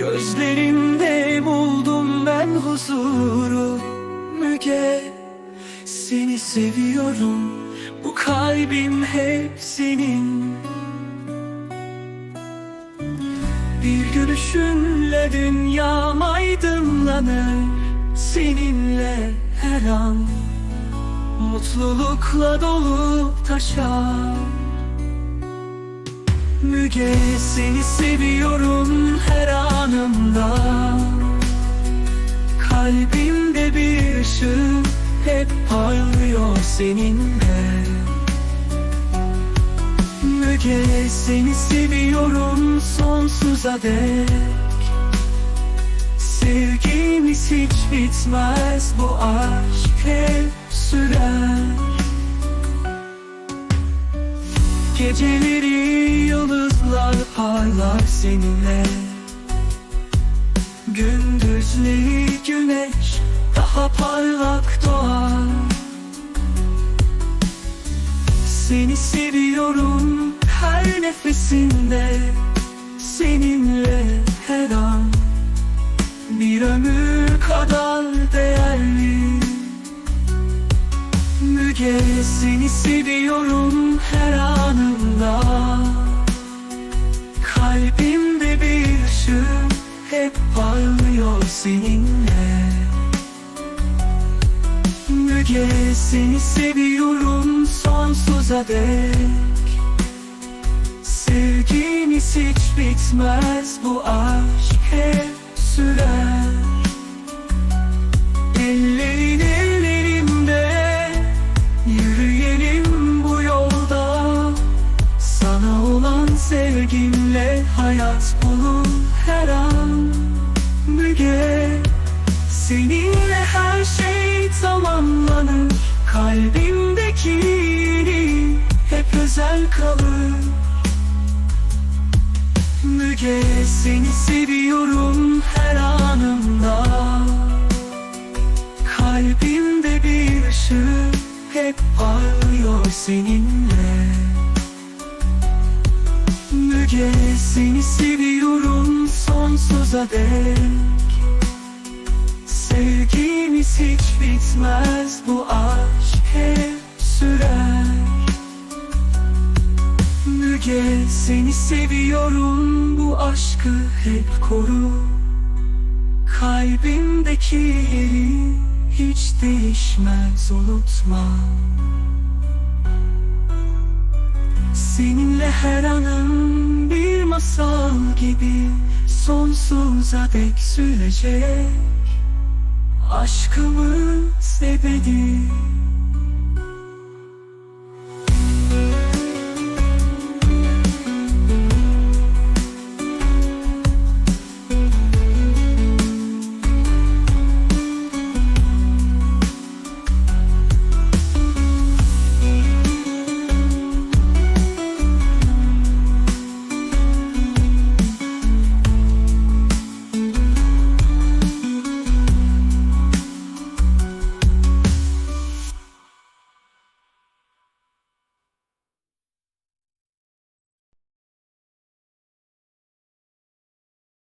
Gözlerinde buldum ben huzuru. Müge Seni seviyorum. Bu kalbim hep senin. Bir gülüşünle dünyam aydınlanır. Seninle her an Mutlulukla dolu taşar Müge seni seviyorum her anımda. Kalbimde bir ışık hep parlıyor seninle. Müge seni seviyorum sonsuza dek. Sevgimiz hiç bitmez bu aşk hep sürer. Geceleri parlar seninle. Gündüzleri güneş daha parlak doğar. Seni seviyorum her nefesinde Seninle her an. Bir ömür kadar değerli. Müge seni seviyorum her anımda parlıyor seninle. Müge seni seviyorum sonsuza dek. Sevgimiz hiç bitmez bu aşk hep sürer. Ellerin ellerimde Yürüyelim bu yolda. Sana olan sevgimle hayat bulur Seninle her şey tamamlanır. Kalbimdeki hep özel kalır. Müge seni seviyorum her anımda. Kalbimde bir ışık hep parlıyor seninle. Müge seni seviyorum sonsuza dek Sevgimiz hiç bitmez bu aşk hep sürer. Müge seni seviyorum bu aşkı hep koru. Kalbimdeki yeri hiç değişmez unutma. Seninle her anım bir masal gibi Sonsuza dek sürecek Aşkımız ebedi